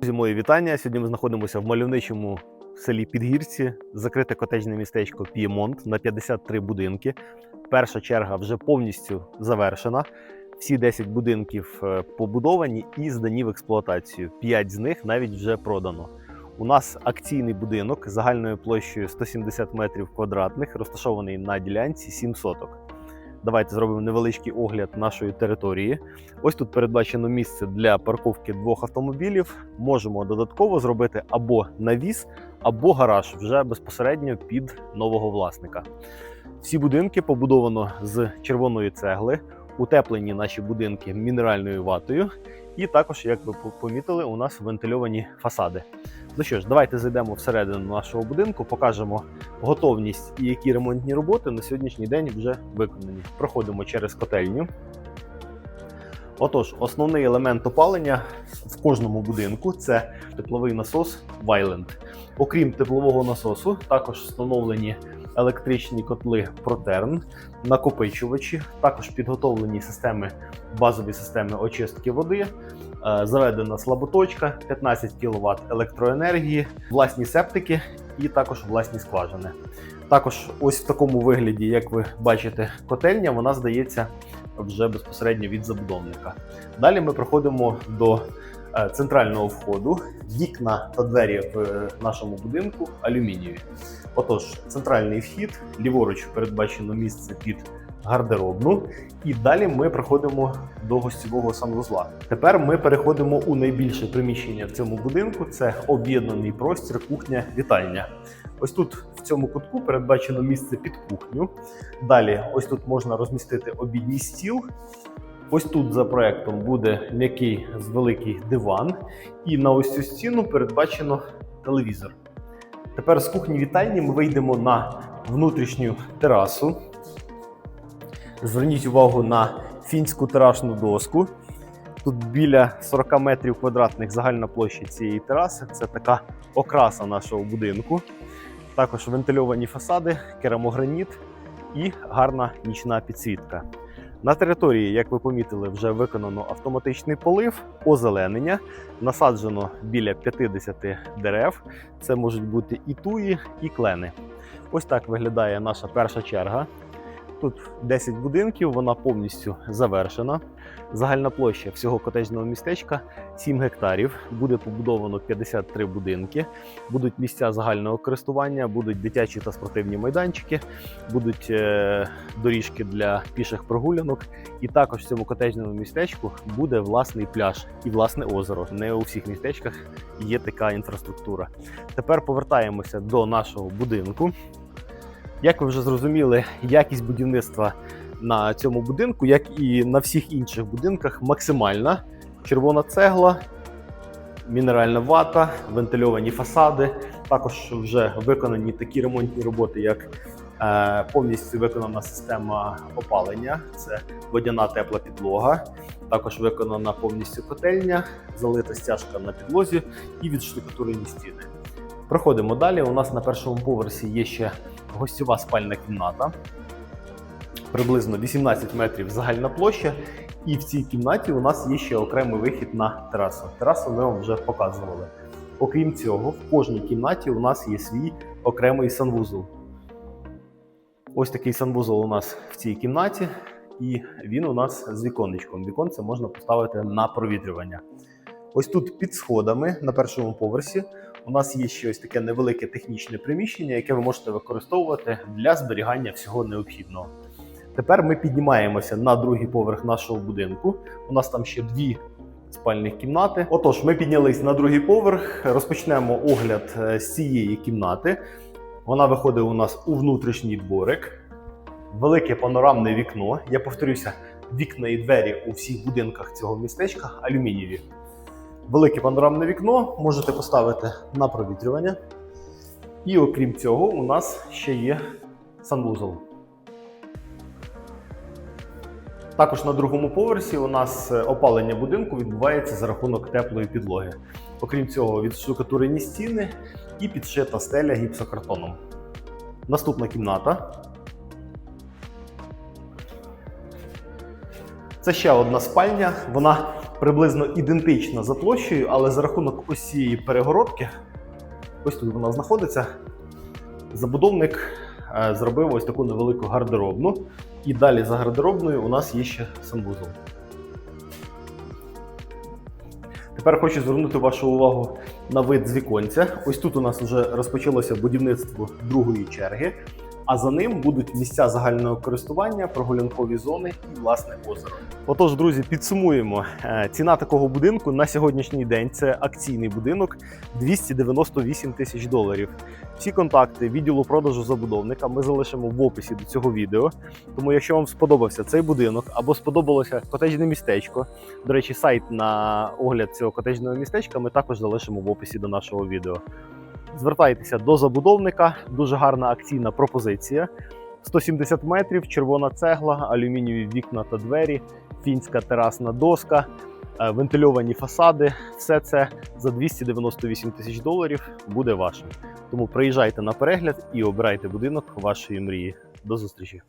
Друзі, мої вітання. Сьогодні ми знаходимося в мальовничому селі Підгірці, закрите котеджне містечко П'ємонт на 53 будинки. Перша черга вже повністю завершена. Всі 10 будинків е, побудовані і здані в експлуатацію. 5 з них навіть вже продано. У нас акційний будинок загальною площею 170 метрів квадратних, розташований на ділянці 7 соток. Давайте зробимо невеличкий огляд нашої території. Ось тут передбачено місце для парковки двох автомобілів. Можемо додатково зробити або навіс, або гараж вже безпосередньо під нового власника. Всі будинки побудовано з червоної цегли, утеплені наші будинки мінеральною ватою, і також, як ви помітили, у нас вентильовані фасади. Ну що ж, давайте зайдемо всередину нашого будинку, покажемо готовність і які ремонтні роботи на сьогоднішній день вже виконані. Проходимо через котельню. Отож, основний елемент опалення в кожному будинку це тепловий насос Вайленд. Окрім теплового насосу, також встановлені електричні котли Протерн, накопичувачі, також підготовлені системи, базові системи очистки води, е, заведена слаботочка, 15 кВт електроенергії, власні септики і також власні скважини. Також ось в такому вигляді, як ви бачите, котельня вона здається вже безпосередньо від забудовника. Далі ми проходимо до центрального входу. Вікна та двері в е, нашому будинку алюмінієві. Отож, центральний вхід, ліворуч передбачено місце під гардеробну, і далі ми проходимо до гостєвого санвузла. Тепер ми переходимо у найбільше приміщення в цьому будинку. Це об'єднаний простір, кухня, вітальня. Ось тут в цьому кутку передбачено місце під кухню. Далі, ось тут можна розмістити обідній стіл. Ось тут за проектом буде м'який великий диван, і на ось цю стіну передбачено телевізор. Тепер з кухні вітальні ми вийдемо на внутрішню терасу. Зверніть увагу на фінську терасну доску. Тут біля 40 метрів квадратних загальна площа цієї тераси. Це така окраса нашого будинку. Також вентильовані фасади, керамограніт і гарна нічна підсвітка. На території, як ви помітили, вже виконано автоматичний полив, озеленення, насаджено біля 50 дерев. Це можуть бути і туї, і клени. Ось так виглядає наша перша черга. Тут 10 будинків, вона повністю завершена. Загальна площа всього котеджного містечка 7 гектарів. Буде побудовано 53 будинки. Будуть місця загального користування, будуть дитячі та спортивні майданчики, будуть е, доріжки для піших прогулянок. І також в цьому котеджному містечку буде власний пляж і власне озеро. Не у всіх містечках є така інфраструктура. Тепер повертаємося до нашого будинку. Як ви вже зрозуміли, якість будівництва на цьому будинку, як і на всіх інших будинках, максимальна. Червона цегла, мінеральна вата, вентильовані фасади. Також вже виконані такі ремонтні роботи, як е, повністю виконана система опалення, це водяна тепла підлога. Також виконана повністю котельня, залита стяжка на підлозі і відштукатурені стіни. Проходимо далі. У нас на першому поверсі є ще гостьова спальна кімната. Приблизно 18 метрів загальна площа. І в цій кімнаті у нас є ще окремий вихід на терасу. Терасу ми вам вже показували. Окрім цього, в кожній кімнаті у нас є свій окремий санвузол. Ось такий санвузол у нас в цій кімнаті, і він у нас з віконечком. Віконце можна поставити на провітрювання. Ось тут під сходами на першому поверсі у нас є ще ось таке невелике технічне приміщення, яке ви можете використовувати для зберігання всього необхідного. Тепер ми піднімаємося на другий поверх нашого будинку. У нас там ще дві спальних кімнати. Отож, ми піднялись на другий поверх. Розпочнемо огляд е, з цієї кімнати. Вона виходить у нас у внутрішній дворик. Велике панорамне вікно. Я повторюся, вікна і двері у всіх будинках цього містечка алюмінієві. Велике панорамне вікно можете поставити на провітрювання. І окрім цього, у нас ще є санвузол. Також на другому поверсі у нас е, опалення будинку відбувається за рахунок теплої підлоги. Окрім цього, відштукатурені стіни і підшита стеля гіпсокартоном. Наступна кімната. Це ще одна спальня. Вона приблизно ідентична за площею, але за рахунок ось цієї перегородки, ось тут вона знаходиться. Забудовник е, зробив ось таку невелику гардеробну. І далі за гардеробною у нас є ще санвузол. Тепер хочу звернути вашу увагу на вид з віконця. Ось тут у нас вже розпочалося будівництво другої черги, а за ним будуть місця загального користування, прогулянкові зони і власне озеро. Отож, друзі, підсумуємо. Е, Ціна такого будинку на сьогоднішній день це акційний будинок 298 тисяч доларів. Всі контакти відділу продажу забудовника ми залишимо в описі до цього відео. Тому, якщо вам сподобався цей будинок або сподобалося котеджне містечко, до речі, сайт на огляд цього котеджного містечка ми також залишимо в описі до нашого відео. Звертайтеся до забудовника, дуже гарна акційна пропозиція. 170 метрів, червона цегла, алюмінієві вікна та двері, фінська терасна доска, е, вентильовані фасади. Все це за 298 тисяч доларів буде вашим. Тому приїжджайте на перегляд і обирайте будинок вашої мрії. До зустрічі!